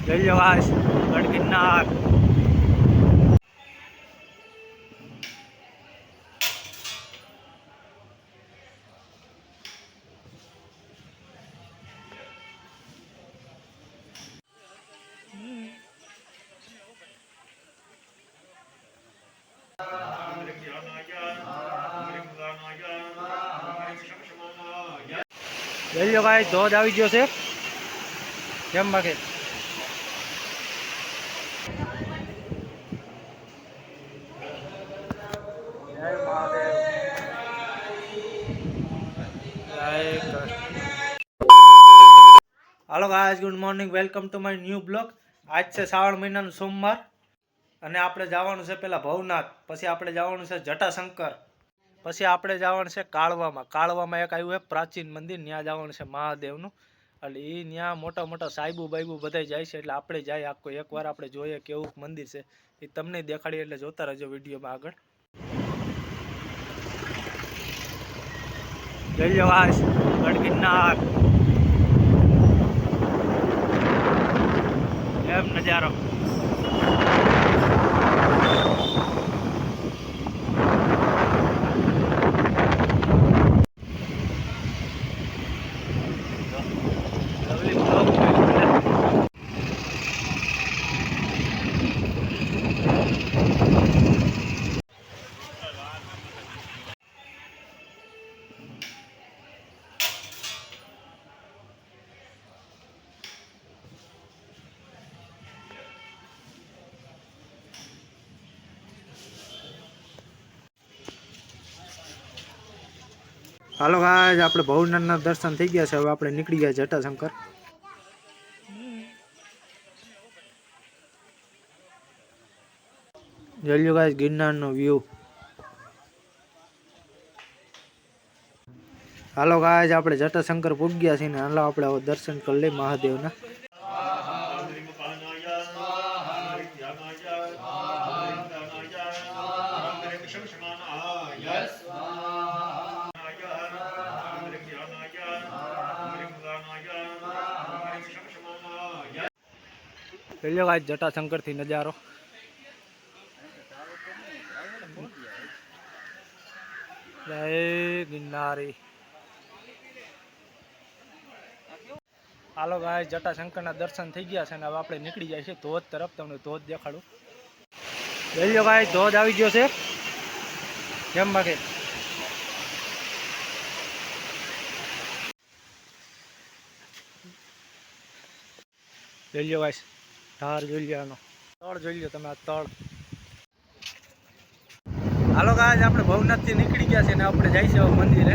જય જવાસ ગઢ ગિરનાર જય જવાસ ધોધ આવી ગયો છે. કેમ બાકી જય મહાદેવ જય Krishna hello guys good morning welcome to my new blog આજ છે શ્રાવણ મહિનાનું સોમવાર અને આપણે જવાનું છે પેલા ભવનાથ, પછી આપણે જવાનું છે જટાશંકર, પછી આપણે જવાનું છે કાળવામાં. કાળવામાં એક આવ્યું છે પ્રાચીન મંદિર ત્યાં જવાનું છે મહાદેવનું. એટલે એ ત્યાં મોટા મોટા સાહેબુ બાઈબુ બધા જાય છે, એટલે આપણે જાય આખો એકવાર આપણે જોઈએ કેવું મંદિર છે. એ તમને દેખાડીએ એટલે જોતા રહેજો વિડીયોમાં આગળ. જય જવાસ ગઢ એમ નજારો. હાલો ગાઈસ, આપણે ભવનાથના દર્શન થઈ ગયા છે. હવે આપણે નીકળી ગયા જટાશંકર. જોઈ ગાય ગિરનારનો વ્યૂ હાલો ગાય આપણે જટાશંકર પૂગ્યા છીએ ને, હાલો આપણે દર્શન કરી લઈએ મહાદેવના. જોઈ લો ગાઈસ જટાશંકરથી નજારો. જય ગિરનારી. હાલો ગાય દર્શન થઈ ગયા છે હવે આપણે નીકળી જાય છે ધોધ તરફ. તમને ધોધ દેખાડું. લો ગાય ધોધ આવી ગયો છે. કેમ બાકી જોઈ લો ધાર જોઈ લો આનો. તળ જોઈ લો તમે આ તળ. હાલો ગાય આપણે ભવનાથથી નીકળી ગયા છે ને આપણે જઈશું મંદિરે.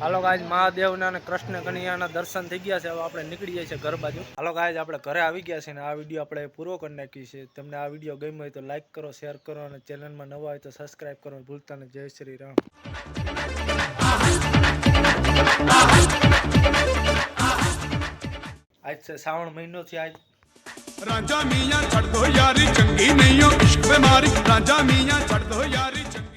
હાલો ગાજ મહાદેવના અને કૃષ્ણ કનૈયાના દર્શન થઈ ગયા છે. હવે આપણે નીકળી જાય છે ઘર બાજુ. હાલો ગાય આપણે ઘરે આવી ગયા છે ને આ વીડિયો આપણે પૂરો કરી નાખી છે તમને આ વીડિયો ગમ્યો હોય તો લાઈક કરો શેર કરો અને ચેનલમાં નવા હોય તો સબસ્ક્રાઈબ કરો ભૂલતા ને જય શ્રી રામ. આજ છે શ્રાવણ મહિનો થી આજ. ਰਾਂਝਾ ਮੀਆਂ ਛੱਡ ਦੋ ਯਾਰੀ, ਚੰਗੀ ਨਹੀਂ ਓ ਇਸ਼ਕ ਬਿਮਾਰੀ। ਰਾਂਝਾ ਮੀਆਂ ਛੱਡ ਦੋ ਯਾਰੀ, ਚੰਗੀ